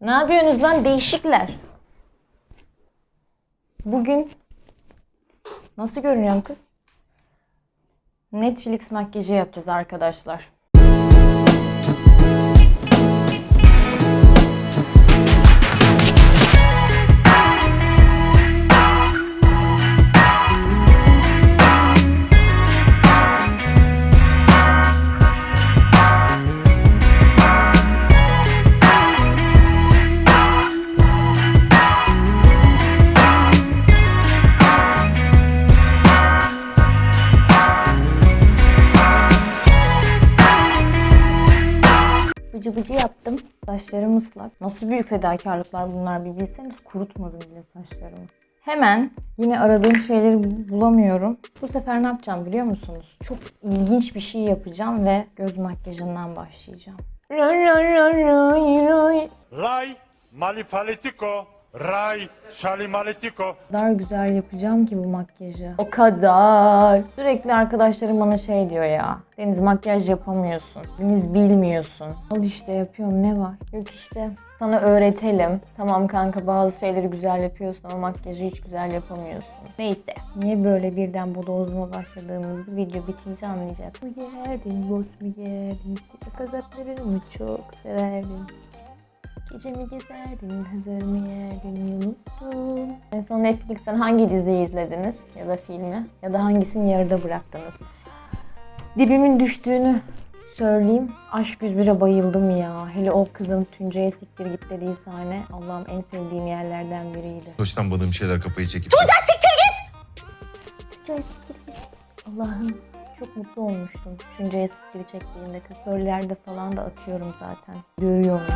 Ne yapıyorsunuz lan değişikler? Bugün nasıl görünüyorum kız? Netflix makyajı yapacağız arkadaşlar. Saçlarım ıslak. Nasıl büyük fedakarlıklar bunlar bir bilseniz kurutmadım bile saçlarımı. Hemen yine aradığım şeyleri bulamıyorum. Bu sefer ne yapacağım biliyor musunuz? Çok ilginç bir şey yapacağım ve göz makyajından başlayacağım. Rai malifaletico, Rai şalimaletico. O kadar güzel yapacağım ki bu makyajı. O kadar. Sürekli arkadaşlarım bana şey diyor ya. Deniz makyaj yapamıyorsun. Deniz bilmiyorsun. Al işte yapıyorum ne var? Yok işte sana öğretelim. Tamam kanka bazı şeyleri güzel yapıyorsun ama makyajı hiç güzel yapamıyorsun. Neyse. Niye böyle birden bodozuma başladığımızı video bitince anlayacaksın. Bu yerdin, bot mu yerdin? Kazaklarımı çok severdim. Gece mi gezerdin, hazır mı yerdin, unuttum. En son Netflix'ten hangi diziyi izlediniz ya da filmi ya da hangisini yarıda bıraktınız? Dibimin düştüğünü söyleyeyim. Aşk 101'e bayıldım ya. Hele o kızın Tuncay'a siktir git dediği sahne Allah'ım en sevdiğim yerlerden biriydi. hoşlanmadığım şeyler kafayı çekip Tuncay siktir git! Allah'ım çok mutlu olmuştum. Tuncay'a siktir çektiğinde klasörlerde falan da atıyorum zaten. Görüyorum.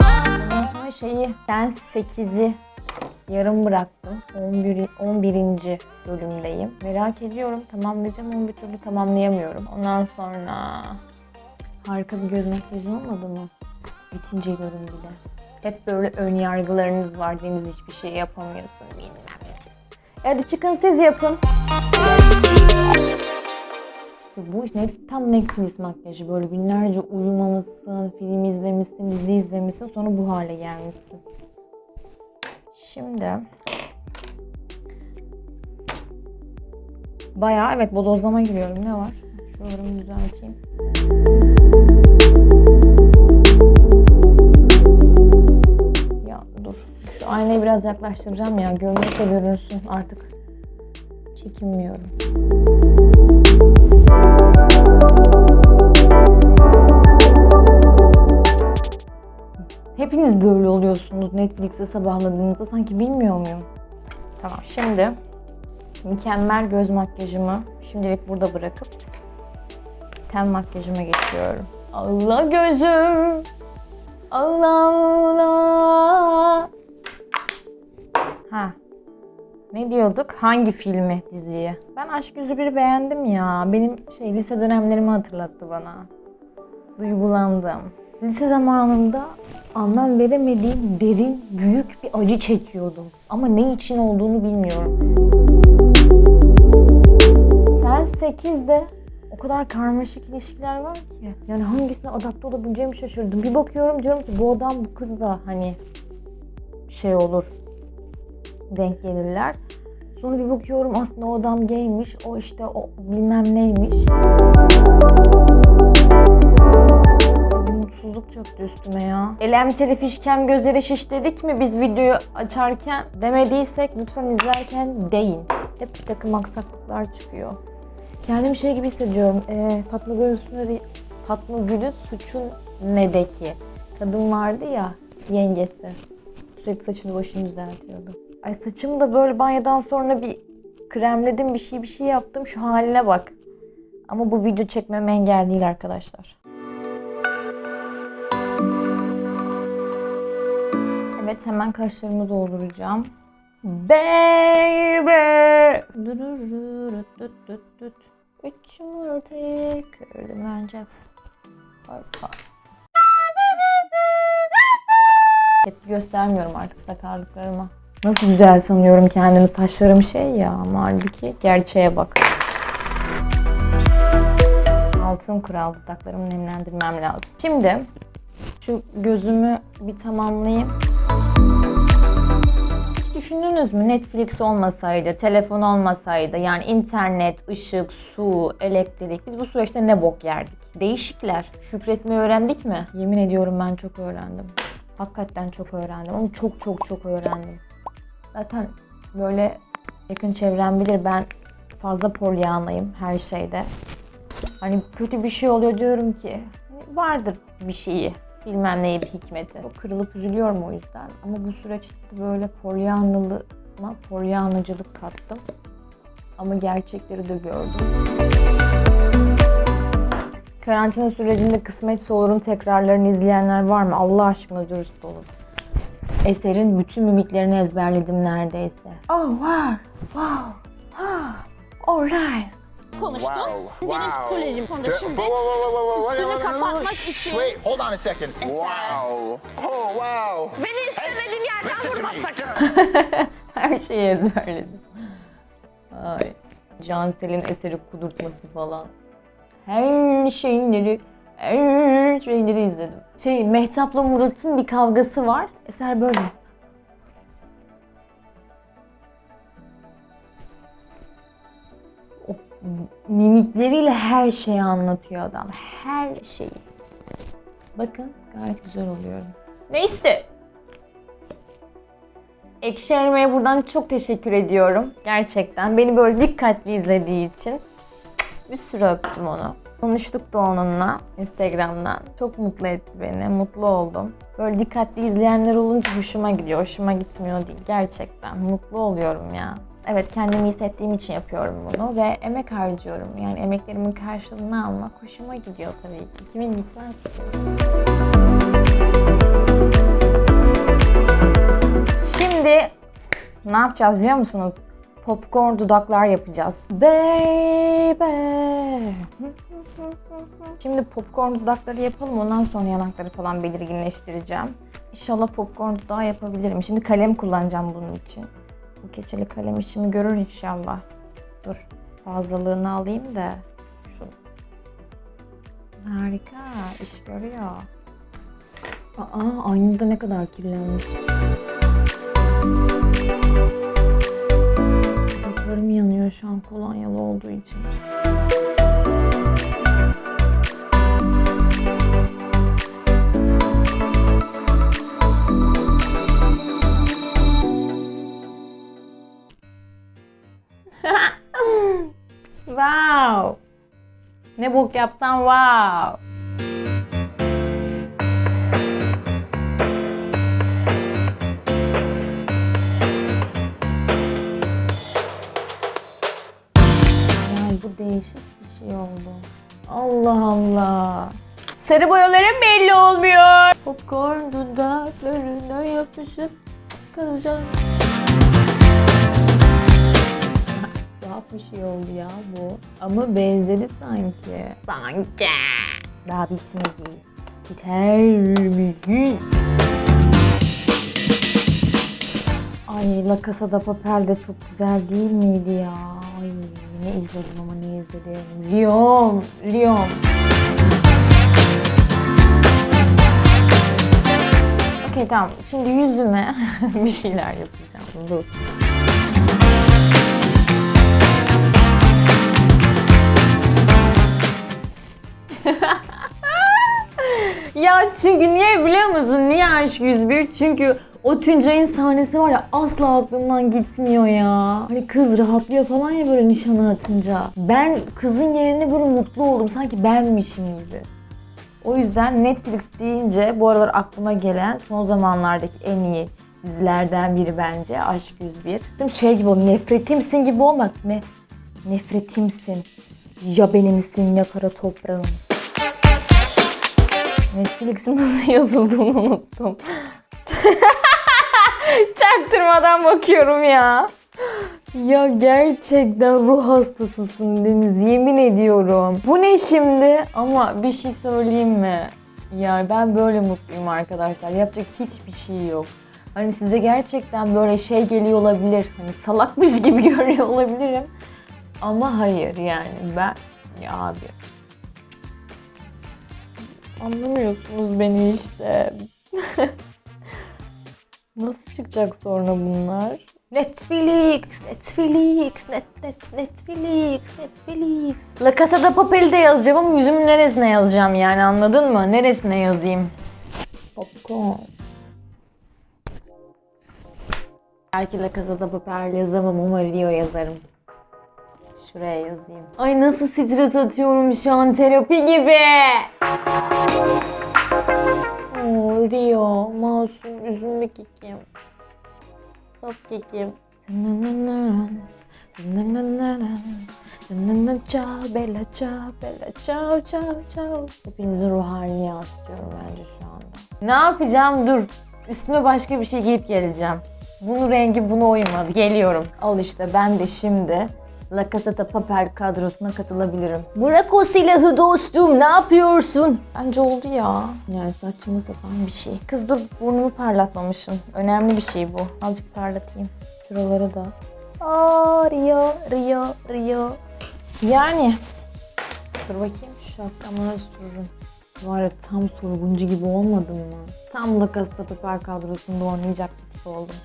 Ondan sonra şeyi Sen 8'i yarım bıraktım. 11. 11. bölümdeyim. Merak ediyorum. Tamamlayacağım ama bir türlü tamamlayamıyorum. Ondan sonra harika bir göz makyajı olmadı mı? Bitince görün bile. Hep böyle ön yargılarınız var. Deniz hiçbir şey yapamıyorsun ne. Hadi çıkın siz yapın. Bu iş ne tam Netflix makyajı böyle günlerce uyumamışsın, film izlemişsin, dizi izlemişsin sonra bu hale gelmişsin. Şimdi bayağı evet bodozlama giriyorum. Ne var? Şuralarımı düzelteyim. Şu aynayı biraz yaklaştıracağım ya. Görünürse görünsün artık. Çekinmiyorum. Hepiniz böyle oluyorsunuz Netflix'e sabahladığınızda sanki bilmiyor muyum? Tamam şimdi mükemmel göz makyajımı şimdilik burada bırakıp ten makyajıma geçiyorum. Allah gözüm. Allah Allah. Ha. Ne diyorduk? Hangi filmi, diziyi? Ben Aşk Yüzü bir beğendim ya. Benim şey lise dönemlerimi hatırlattı bana. Duygulandım. Lise zamanında anlam veremediğim derin, büyük bir acı çekiyordum. Ama ne için olduğunu bilmiyorum. Sen 8'de o kadar karmaşık ilişkiler var ki. Yani hangisine adapte olabileceğimi şaşırdım. Bir bakıyorum diyorum ki bu adam bu kız da hani şey olur. Denk gelirler. Sonra bir bakıyorum aslında o adam gaymiş. O işte o bilmem neymiş. Bir mutsuzluk çöktü üstüme ya. Elem teri fişkem gözleri şiş dedik mi biz videoyu açarken demediysek lütfen izlerken deyin. Hep bir takım aksaklıklar çıkıyor. Kendimi şey gibi hissediyorum. Ee, Fatma Gül'ün Fatma Gül'ün suçun nedeki. Kadın vardı ya yengesi. Sürekli saçını başını düzeltiyordu. Ay saçımı da böyle banyodan sonra bir kremledim bir şey bir şey yaptım. Şu haline bak. Ama bu video çekmeme engel değil arkadaşlar. Evet hemen kaşlarımı dolduracağım. Baby. Üç yumurtayı kırdım önce. Hep göstermiyorum artık sakarlıklarımı. Nasıl güzel sanıyorum kendimi saçlarım şey ya ama halbuki gerçeğe bak. Altın kural dudaklarımı nemlendirmem lazım. Şimdi Şu gözümü bir tamamlayayım. Hiç düşündünüz mü Netflix olmasaydı, telefon olmasaydı yani internet, ışık, su, elektrik biz bu süreçte ne bok yerdik? Değişikler. Şükretmeyi öğrendik mi? Yemin ediyorum ben çok öğrendim. Hakikaten çok öğrendim ama çok çok çok öğrendim. Zaten böyle yakın çevrem bilir ben fazla polyanlayım her şeyde. Hani kötü bir şey oluyor diyorum ki vardır bir şeyi. Bilmem neyi bir hikmeti. Çok kırılıp üzülüyorum o yüzden. Ama bu süreçte böyle polyanlılığıma polyanlıcılık kattım. Ama gerçekleri de gördüm. Karantina sürecinde kısmetse olurun tekrarlarını izleyenler var mı? Allah aşkına dürüst olun. Eserin bütün mimiklerini ezberledim neredeyse. Oh var. Wow. Ha. Alright. konuştun. Wow. Benim wow. psikolojim sonra Whoa, şimdi whoa, üstünü kapatmak için- Wait, hold on a second. Wow. Oh, wow. beni istemediğim yerden Listen to vurma sakın. Her şeyi ezberledim. Ay. Cansel'in eseri kudurtması falan. Her şeyleri, her şeyleri izledim. Şey, Mehtap'la Murat'ın bir kavgası var. Eser böyle. Mimikleriyle her şeyi anlatıyor adam. Her şeyi. Bakın gayet güzel oluyorum. Neyse. Ekşi Elma'ya buradan çok teşekkür ediyorum. Gerçekten. Beni böyle dikkatli izlediği için. Bir sürü öptüm onu. Konuştuk da onunla Instagram'dan. Çok mutlu etti beni. Mutlu oldum. Böyle dikkatli izleyenler olunca hoşuma gidiyor. Hoşuma gitmiyor değil. Gerçekten. Mutlu oluyorum ya. Evet kendimi hissettiğim için yapıyorum bunu ve emek harcıyorum. Yani emeklerimin karşılığını almak hoşuma gidiyor tabii ki. Kimin gitmez ki? Şimdi ne yapacağız biliyor musunuz? Popcorn dudaklar yapacağız. Baby. Şimdi popcorn dudakları yapalım. Ondan sonra yanakları falan belirginleştireceğim. İnşallah popcorn dudağı yapabilirim. Şimdi kalem kullanacağım bunun için. Bu keçeli kalem işimi görür inşallah. Dur. Fazlalığını alayım da. Şu. Harika. iş görüyor. Aa, aynada ne kadar kirlenmiş. Dudaklarım yanıyor şu an kolonyalı olduğu için. wow. Ne bok yapsan wow. Değişik bir şey oldu. Allah Allah. Sarı boyalarım belli olmuyor. Popcorn dudaklarına yapışıp kalacağım. Daha bir şey oldu ya bu. Ama benzedi sanki. Sanki. Daha bitmedi. Biter mi? Ay La Casa de Papel de çok güzel değil miydi ya? Ay ne izledim ama ne izledim. Lyon, Lyon. Okey tamam. Şimdi yüzüme bir şeyler yapacağım. Dur. Ya çünkü niye biliyor musun? Niye Aşk 101? Çünkü o Tuncay'ın sahnesi var ya asla aklımdan gitmiyor ya. Hani kız rahatlıyor falan ya böyle nişanı atınca. Ben kızın yerine böyle mutlu oldum. Sanki benmişim gibi. O yüzden Netflix deyince bu aralar aklıma gelen son zamanlardaki en iyi dizilerden biri bence Aşk 101. Şimdi şey gibi oldu, nefretimsin gibi olmak ne? Nefretimsin. Ya benimsin ya kara toprağım. Netflix'in nasıl yazıldığını unuttum. Çaktırmadan bakıyorum ya. Ya gerçekten ruh hastasısın Deniz yemin ediyorum. Bu ne şimdi? Ama bir şey söyleyeyim mi? Ya ben böyle mutluyum arkadaşlar. Yapacak hiçbir şey yok. Hani size gerçekten böyle şey geliyor olabilir. Hani salakmış gibi görüyor olabilirim. Ama hayır yani ben ya abi Anlamıyorsunuz beni işte. Nasıl çıkacak sonra bunlar? Netflix, Netflix, net, net, Netflix, Netflix. La Casa de Papel'i de yazacağım ama yüzümün neresine yazacağım yani anladın mı? Neresine yazayım? Popcorn. Belki La Casa de Papel yazamam ama Rio yazarım. Şuraya yazayım. Ay nasıl stres atıyorum şu an terapi gibi. Rio, masum, üzümlü kekim. Saf kekim. Ciao bella ciao bella ciao ciao ciao. Hepinizin ruh halini yansıtıyorum bence şu anda. Ne yapacağım dur. Üstüme başka bir şey giyip geleceğim. Bunun rengi buna uymadı. Geliyorum. Al işte ben de şimdi La Casa de Papel kadrosuna katılabilirim. Bırak o silahı dostum ne yapıyorsun? Bence oldu ya. Yani saçma sapan bir şey. Kız dur burnumu parlatmamışım. Önemli bir şey bu. Azıcık parlatayım. Şuraları da. Aa Rio, Rio, Rio. Yani. Dur bakayım şu şapkamı tuturum. Var ya tam sorguncu gibi olmadım mı? Tam La Casa de Papel kadrosunda oynayacak bir tip oldum.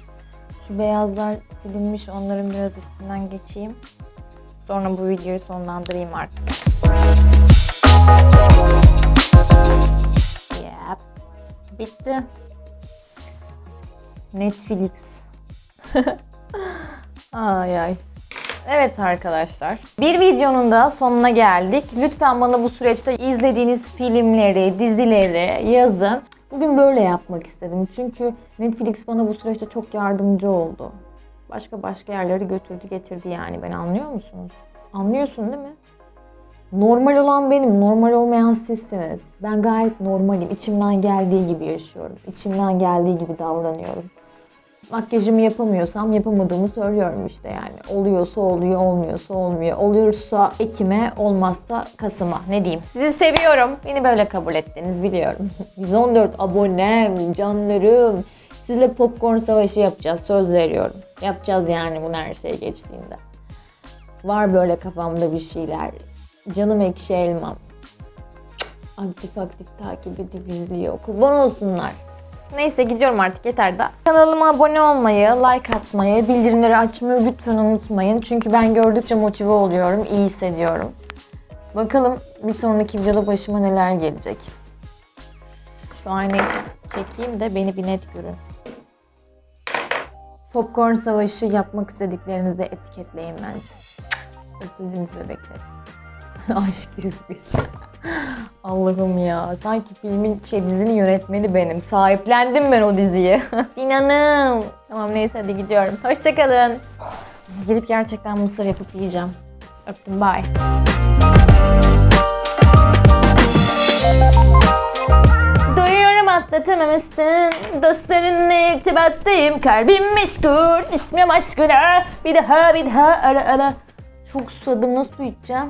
Şu beyazlar silinmiş onların biraz üstünden geçeyim. Sonra bu videoyu sonlandırayım artık. Yep. Bitti. Netflix. ay ay. Evet arkadaşlar. Bir videonun da sonuna geldik. Lütfen bana bu süreçte izlediğiniz filmleri, dizileri yazın. Bugün böyle yapmak istedim. Çünkü Netflix bana bu süreçte çok yardımcı oldu. Başka başka yerlere götürdü getirdi yani. Beni anlıyor musunuz? Anlıyorsun değil mi? Normal olan benim, normal olmayan sizsiniz. Ben gayet normalim. İçimden geldiği gibi yaşıyorum. İçimden geldiği gibi davranıyorum. Makyajımı yapamıyorsam yapamadığımı söylüyorum işte yani. Oluyorsa oluyor, olmuyorsa olmuyor. Oluyorsa Ekim'e, olmazsa Kasım'a. Ne diyeyim? Sizi seviyorum. Beni böyle kabul ettiniz biliyorum. 114 abonem, canlarım. Sizle popcorn savaşı yapacağız. Söz veriyorum. Yapacağız yani bunu her şey geçtiğinde. Var böyle kafamda bir şeyler. Canım ekşi elmam. Aktif aktif takip edip izliyor. Kurban olsunlar. Neyse gidiyorum artık yeter daha. Kanalıma abone olmayı, like atmayı, bildirimleri açmayı lütfen unutmayın. Çünkü ben gördükçe motive oluyorum, iyi hissediyorum. Bakalım bir sonraki videoda başıma neler gelecek. Şu aynayı çekeyim de beni bir net görün. Popcorn savaşı yapmak istediklerinizi etiketleyin bence. Öpüldünüz bebekler. Aşk 101. Allah'ım ya. Sanki filmin şey, dizinin yönetmeni benim. Sahiplendim ben o diziyi. Sinan'ım. Tamam neyse hadi gidiyorum. Hoşçakalın. Gelip gerçekten mısır yapıp yiyeceğim. Öptüm bye. Duyuyorum atlatamamışsın Dostlarınla irtibattayım. Kalbim meşgul Düşmüyorum aşkına. Bir daha bir daha ara ara. Çok susadım nasıl su içeceğim